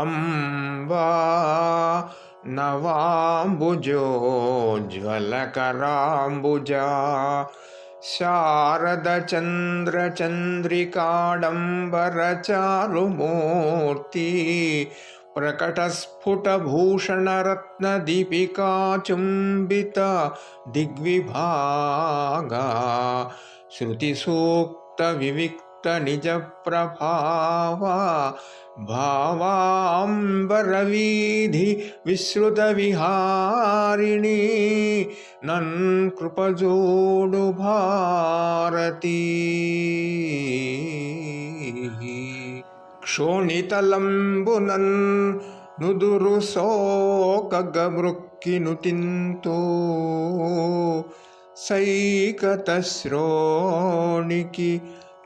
अम्बा नवाम्बुजोज्ज्वलकराम्बुजा शारदचन्द्रचन्द्रिकाडम्बरचारुमूर्ति प्रकटस्फुटभूषणरत्नदीपिकाचुम्बित दिग्विभागा श्रुतिसूक्तविविक्तनिजप्रभावा भावाम्बरवीधि विश्रुतविहारिणी नन् कृपजोडुभारती क्षोणितलम्बुनन् नुदुरु सोकगमृक्किनुतिन्तो सैकतश्रोणिकि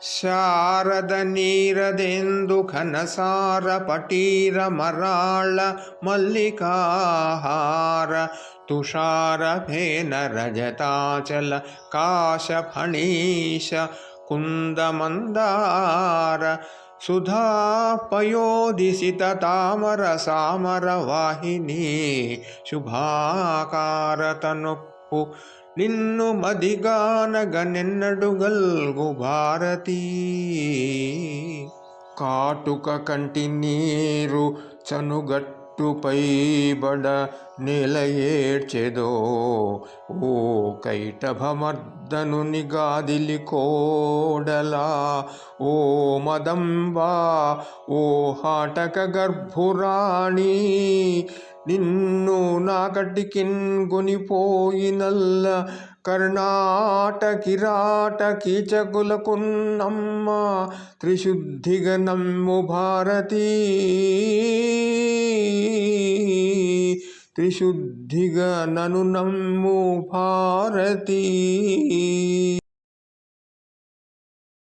शारदनीरदेन्दुखनसारपटीरमराळ मल्लिकाहार तुषारफेन रजताचल काशफणीश कुन्दमन्दार मन्दार सुधा शुभाकारतनुपु నిన్ను మదిగానగనెన్నడు భారతీ. కాటుక కంటి నీరు చనుగట్టుపై బడ నెల ఓ కైటభమర్దను నిగాదిలి కోడలా. ఓ మదంబా ఓ హాటక గర్భురాణి. నిన్ను నాకటికిన్ గునిపోయినల్ల కర్ణాటకిరాట కీచకులకున్నమ్మ త్రిశుద్ధిగ నమ్ము భారతీ. త్రిశుద్ధిగ నను నమ్ము భారతీ.